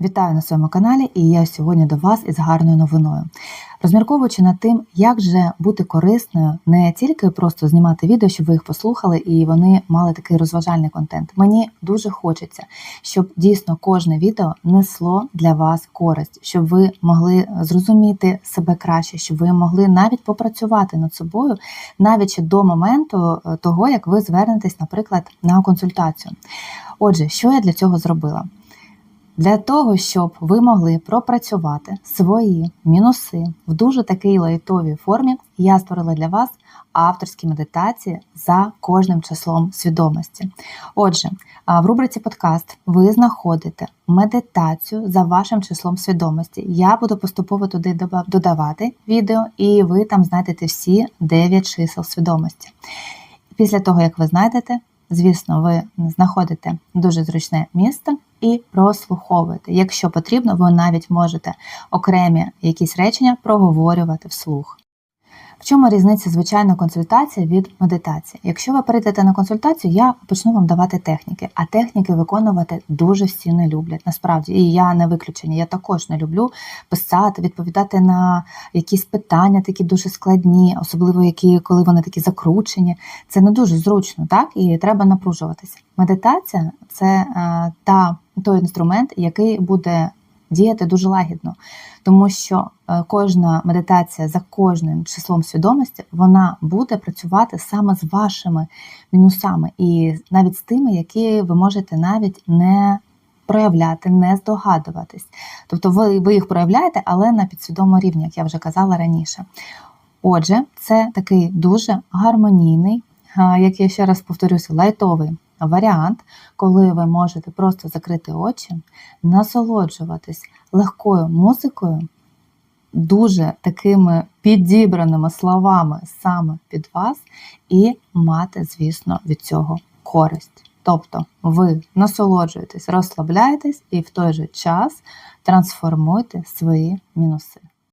Вітаю на своєму каналі, і я сьогодні до вас із гарною новиною. Розмірковуючи над тим, як же бути корисною, не тільки просто знімати відео, щоб ви їх послухали і вони мали такий розважальний контент. Мені дуже хочеться, щоб дійсно кожне відео несло для вас користь, щоб ви могли зрозуміти себе краще, щоб ви могли навіть попрацювати над собою, навіть ще до моменту е, того, як ви звернетесь, наприклад, на консультацію. Отже, що я для цього зробила? Для того, щоб ви могли пропрацювати свої мінуси в дуже такій лайтовій формі, я створила для вас авторські медитації за кожним числом свідомості. Отже, в рубриці подкаст ви знаходите медитацію за вашим числом свідомості. Я буду поступово туди додавати відео, і ви там знайдете всі 9 чисел свідомості. Після того, як ви знайдете, звісно, ви знаходите дуже зручне місце і прослуховуєте. Якщо потрібно, ви навіть можете окремі якісь речення проговорювати вслух. В чому різниця звичайної консультації від медитації? Якщо ви перейдете на консультацію, я почну вам давати техніки, а техніки виконувати дуже всі не люблять. Насправді, і я не виключення. Я також не люблю писати, відповідати на якісь питання, такі дуже складні, особливо які, коли вони такі закручені. Це не дуже зручно, так і треба напружуватися. Медитація це е, та той інструмент, який буде діяти дуже лагідно, тому що е, кожна медитація за кожним числом свідомості вона буде працювати саме з вашими мінусами, і навіть з тими, які ви можете навіть не проявляти, не здогадуватись. Тобто ви, ви їх проявляєте, але на підсвідомому рівні, як я вже казала раніше. Отже, це такий дуже гармонійний, як я ще раз повторюся, лайтовий варіант, коли ви можете просто закрити очі, насолоджуватись легкою музикою, дуже такими підібраними словами саме під вас, і мати, звісно, від цього користь. Тобто ви насолоджуєтесь, розслабляєтесь і в той же час трансформуєте свої мінуси.